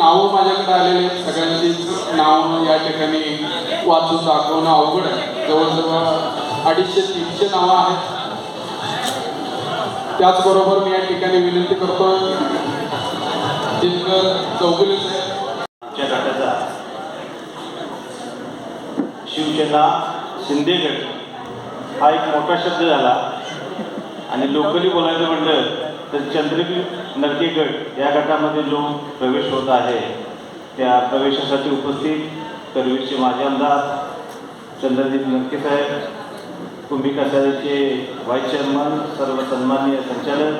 नावं माझ्याकडे आलेले आहेत. सगळ्यांची नावं या ठिकाणी वाचून दाखवणं अवघड आहे. जवळजवळ अडीचशे तीनशे नावं आहेत. त्याचबरोबर मी या ठिकाणी विनंती करतो दिनकर चौगुले आमच्या गटाचा शिवसेना शिंदे गट हा एक मोठा शब्द झाला आणि लोकली बोलायचं म्हटलं तर चंद्रगी नरकेगड या गटामध्ये जो प्रवेश होत आहे त्या प्रवेशासाठी उपस्थित करवीरचे माजी आमदार चंद्रदीप नरके साहेब कुंभी शाळेचे व्हाईस चेअरमन सर्व सन्माननीय संचालक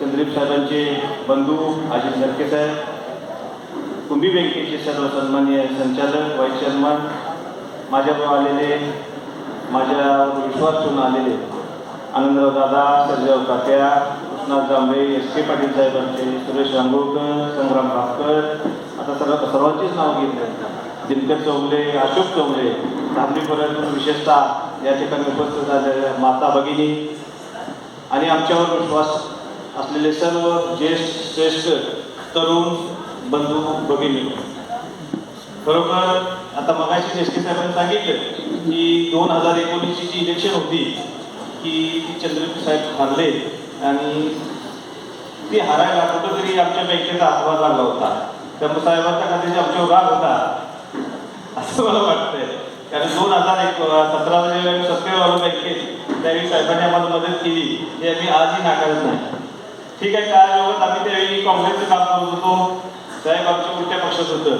चंद्रदीप साहेबांचे बंधू अजित नरके साहेब कुंभी बँकेचे सर्व सन्माननीय संचालक व्हाईस चेअरमन माझ्याबरोबर आलेले माझ्यावर विश्वास ठेवून आलेले आनंदराव दादा सर्जाव काक्या कृष्णाथ जांभे एस के पाटील साहेबांचे सुरेश रांगोळकर संग्राम भास्कर आता सर्व सर्वांचीच नावं घेतले दिनकर चौगले अशोक चौगले धामणीपर्यंत विशेषतः या ठिकाणी उपस्थित झालेल्या माता भगिनी आणि आमच्यावर विश्वास असलेले सर्व ज्येष्ठ श्रेष्ठ तरुण बंधू भगिनी. खरोखर आता मगाशी देशके साहेबांनी सांगितलं की दोन हजार एकोणीसची जी इलेक्शन होती की ती चंद्रपूर साहेब हारले आणि ती हारायला कुठंतरी आमच्या बँकेचा हातभार लागला होता. त्यामुळे साहेबांचा खात्याचा आमच्यावर राग होता. असं मला वाटतंय. कारण दोन हजार एक सतरा जेव्हा आम्ही सत्तेवर आलो बँकेत त्यावेळी साहेबांनी आम्हाला मदत केली. हे आम्ही आजही नाकारत नाही. ठीक आहे काय बाबत आम्ही त्यावेळी काँग्रेसचं काम करत होतो. साहेब आमच्या कुठल्या पक्षात होतं.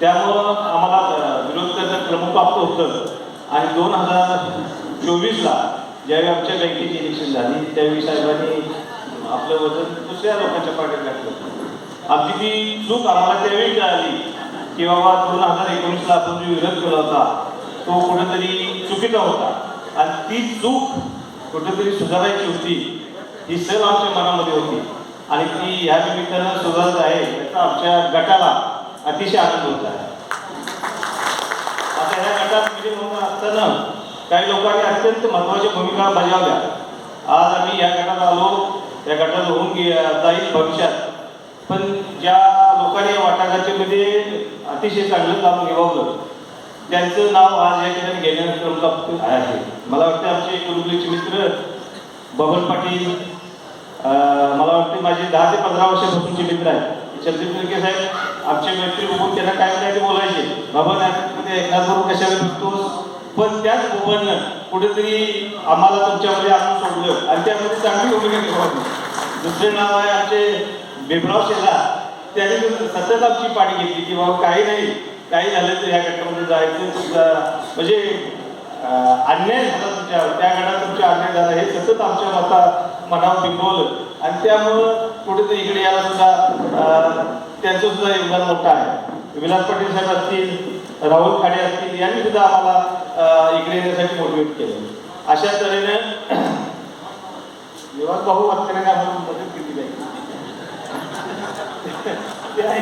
त्यामुळं आम्हाला विरोध विरोध करणं प्राप्त होतं. आणि दोन हजार चोवीसला ज्यावेळी आमच्या बँकेची इलेक्शन झाली त्यावेळी साहेबांनी आपलं वजन दुसऱ्या लोकांच्या पाठीत घातलं आमची ती चूक आम्हाला त्यावेळी कळाली की बाबा दोन हजार एकोणीसला आपण जो विरोध केला होता तो कुठेतरी चुकीचा होता. आणि ती चूक कुठेतरी सुधारायची होती ही सर्व आमच्या मनामध्ये होती. आणि ती ह्या निमित्तानं सुधारत आहे याचा आमच्या गटाला अतिशय आनंद होत आहे. आता ह्या गटात विजय म्हणून असताना काही लोकांनी अत्यंत महत्त्वाच्या भूमिका बजावल्या आज आम्ही या गटात आलो. या गटात होऊन जाईल भविष्यात. पण ज्या लोकांनी वाटाघाटीमध्ये अतिशय चांगलं काम निभावलं त्यांचं नाव आज या ठिकाणी घेण्याचं आहे. मला वाटतं आमचे कुलगुरीचे मित्र बबन पाटील मला वाटते माझे दहा ते पंधरा वर्षापासूनचे मित्र आहेत. चंद्रिक मिरके साहेब आमचे मैत्री बघून त्यांना काय काय ते बोलायचे. बाबा ते एकनाथ बरोबर कशाला भेटतोस? पण त्याच बोबननं कुठेतरी आम्हाला तुमच्यामध्ये आणून सोडलं. आणि त्यामध्ये चांगली भूमिका निभावली. दुसरे नाव आहे आमचे बेबराव शेला त्याने सतत आमची पाणी घेतली की बाबा काही नाही काही झालं तर या गटामध्ये जायचं तुमचा म्हणजे अन्याय झाला तुमच्या त्या गटात तुमच्या अन्याय झाला हे सतत आमच्या मता मनावर बिंबवलं. आणि त्यामुळं कुठेतरी इकडे याला सुद्धा त्यांचं सुद्धा योगदान मोठं आहे. विलास पाटील साहेब असतील राहुल खाडे असतील यांनी सुद्धा आम्हाला इकडे येण्यासाठी मोटिवेट केलं. अशा तऱ्हेनं विवाद भाऊ वाचकऱ्याने म्हणून मदत केली नाही आहे.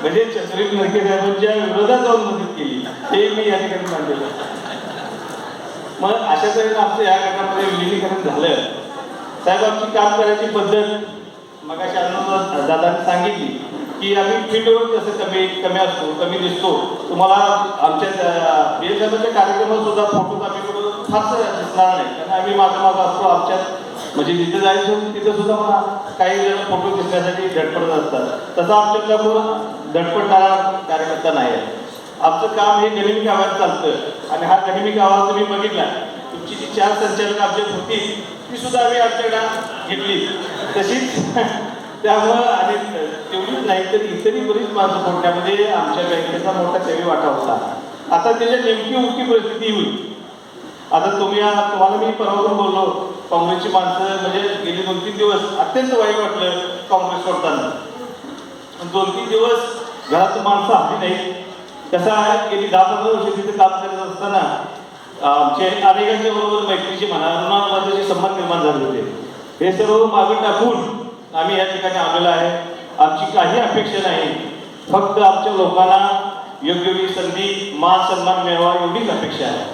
म्हणजे चंद्रिक नरके साहेबांच्या विरोधात जाऊन मदत केली. हे मी या ठिकाणी मांडलेलं मग अशा तऱ्हेनं आमचं या गटामध्ये विलिनीकरण झालं. साहेब आमची काम करायची पद्धत मग अशा दादांनी सांगितली. की आम्ही फील्डवर कसं कमी कमी असतो कमी दिसतो. तुम्हाला आमच्या बी कार्यक्रमात सुद्धा फोटो आम्ही कुठं फारसं दिसणार नाही. कारण आम्ही मागं मागं असतो आमच्या म्हणजे जिथे जायचं तिथं सुद्धा मला काही जण फोटो दिसण्यासाठी धडपडत असतात. तसा आमच्या कोण धडपडणारा कार्यकर्ता नाही आहे. आमचं काम हे गनिमी गावात चालतं. आणि हा गनिमी गावात तुम्ही बघितला तुमची जी चार संचालक आमच्यात होती ती सुद्धा आम्ही आमच्याकडे घेतली तशीच त्यामुळं आणि नाही तर इतरही बरीच माणसं फोडण्यामध्ये म्हणजे आमच्या बँकेचा मोठा सेवी वाटा होता. आता त्याच्या नेमकी उलटी परिस्थिती होईल आता तुम्ही तुम्हाला मी परवा बोललो काँग्रेसची माणसं म्हणजे गेली दोन तीन दिवस अत्यंत वाईट वाटलं काँग्रेस सोडताना. पण दोन तीन दिवस घरात माणसं आली नाही कसं गेली दहा पंधरा वर्ष तिथे काम करत असताना आमचे अनेकांच्या बरोबर मैत्रीचे म्हणा ऋणानुबंधाचे संबंध निर्माण झाले होते. हे सर्व मागे टाकून आम्ही या ठिकाणी आलेलो आहे. आमची काही अपेक्षा नाही. फक्त आमच्या लोकांना योग्य वेळी संधी मान सन्मान मिळावा एवढीच अपेक्षा आहे.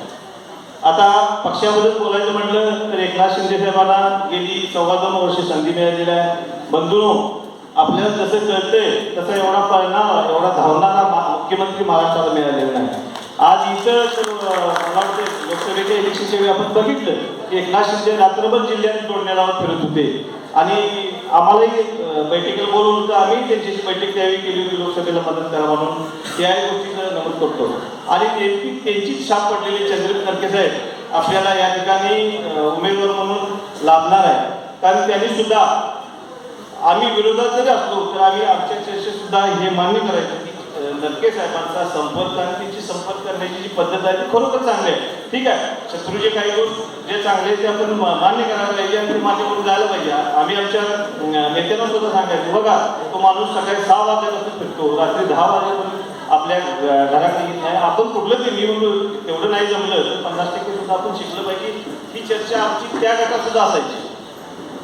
आता पक्षाबद्दल बोलायचं म्हटलं तर एकनाथ शिंदे साहेबांना गेली सव्वा दोन वर्ष संधी मिळालेली आहे. बंधू आपल्याला जसं कळतंय तसा एवढा पळणारा एवढा धावणारा मुख्यमंत्री महाराष्ट्राला मिळालेला नाही. आज इथं मला वाटतं लोकसभेच्या इलेक्शनच्या वेळी आपण बघितलं की एकनाथ शिंदे रात्रभर जिल्ह्यात तोडण्याला फिरत होते. आणि आम्हालाही बैठकीला बोलवलं तर आम्ही. त्यांच्याशी बैठक त्यावेळी केली होती लोकसभेला मदत करा म्हणून. त्या गोष्टीचं नमूद करतो. आणि नेमकी त्यांचीच छाप पडलेली चंद्रकांत नरके साहेब आपल्याला या ठिकाणी उमेदवार म्हणून लाभणार आहे कारण त्यांनी सुद्धा आम्ही विरोधात जरी असलो तर आम्ही आमच्या चर्चेसुद्धा हे मान्य करायचं की साहेबांचा संपर्क आणि त्यांची संपर्क करण्याची जी पद्धत आहे ती खरोखर चांगली आहे. ठीक आहे. शत्रूचे काही गोष्ट जे चांगले ते आपण मान्य करायला पाहिजे आणि ते मान्य करून जायला पाहिजे. आम्ही आमच्या नेत्यांना सुद्धा सांगायचं बघा तो माणूस सकाळी सहा वाजल्यापासून फिरतो रात्री दहा वाजेपर्यंत आपल्या घराकडे येत नाही आपण कुठलं ते निवडून तेवढं नाही जमलं तर पन्नास टक्के सुद्धा आपण शिकलं पाहिजे. ही चर्चा आमची त्या गटात सुद्धा असायची.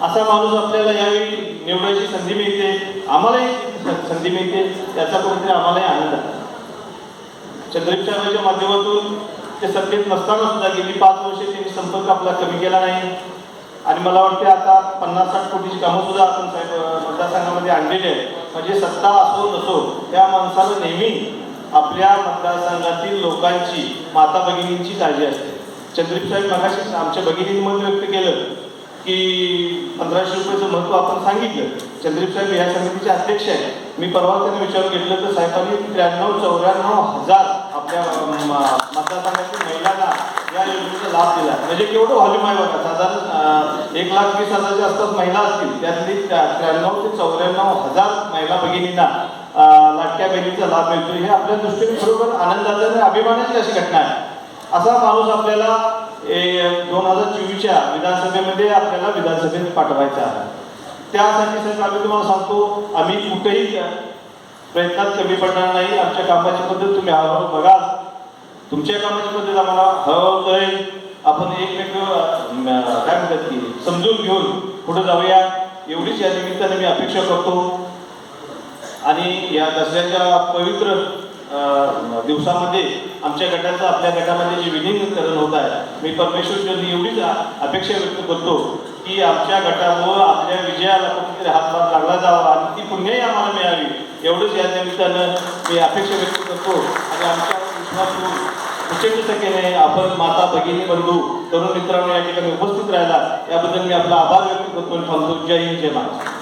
असा माणूस आपल्याला यावेळी निवडायची संधी मिळते. आम्हालाही संधी मिळते त्याचा कुठेतरी आम्हालाही आनंद आहे. चंद्रशेखर माध्यमातून ते सत्तेत नसताना सुद्धा गेली पाच वर्षे त्यांनी संपर्क आपला कमी केला नाही. आणि मला वाटते आता पन्नास साठ कोटीची कामं सुद्धा आपण साहेब मतदारसंघामध्ये आणलेली आहे म्हणजे सत्ता असो नसो त्या माणसाला नेहमी आपल्या मतदारसंघातील लोकांची माता भगिनींची काळजी असते. चंद्रशेखर साहेब मगाशी आमच्या भगिनींनी मत व्यक्त केलं की पंधराशे रुपयाचं महत्त्व आपण सांगितलं. चंद्रीप साहेब या समितीचे अध्यक्ष आहे मी परवा त्यांना विचारून घेतलं तर साहेबांनी त्र्याण्णव चौऱ्याण्णव हजार आपल्या मतदारसंघातील महिलांना या योजनेचा लाभ दिला. म्हणजे केवढं व्हॉल्यूम आहे बघा. साधारण एक लाख वीस हजारच्या आसपास महिला असतील त्यातली त्या- त्र्याण्णव ते चौऱ्याण्णव हजार महिला भगिनींना लाटक्या बहिणीचा लाभ मिळतो. हे आपल्या दृष्टीने खरोखर आनंदाचं आणि अभिमानाची अशी घटना आहे. असा माणूस आपल्याला दोन हजार चोवीसच्या विधानसभेमध्ये आपल्याला विधानसभेत पाठवायचा आहे. त्यासाठी साहेब आम्ही तुम्हाला सांगतो आम्ही कुठेही प्रयत्नात कमी पडणार नाही. आमच्या कामाची पद्धत तुम्ही हळूहळू बघाल. तुमच्या कामाची पद्धत आम्हाला हळूहळू कळेल. आपण एकमेक काय म्हणतात की समजून घेऊन पुढे जाऊया. एवढीच या निमित्ताने मी अपेक्षा करतो. आणि या दसऱ्याच्या पवित्र दिवसामध्ये आमच्या गटाचं आपल्या गटामध्ये जे विलीनीकरण होत आहे मी परमेश्वर एवढीच अपेक्षा व्यक्त करतो. की आमच्या गटामुळं आपल्या विजयाला कुठेतरी हातभार लागला जावा आणि ती पुण्याही आम्हाला मिळावी. एवढंच या निमित्तानं मी अपेक्षा व्यक्त करतो आणि आमच्या विश्वास प्रचंड संख्येने आपण माता भगिनी बंधू तरुण मित्रांनो या ठिकाणी उपस्थित राहिला. याबद्दल मी आपला आभार व्यक्त करतो आणि थांबतो. जय हिंद जय महाराष्ट्र.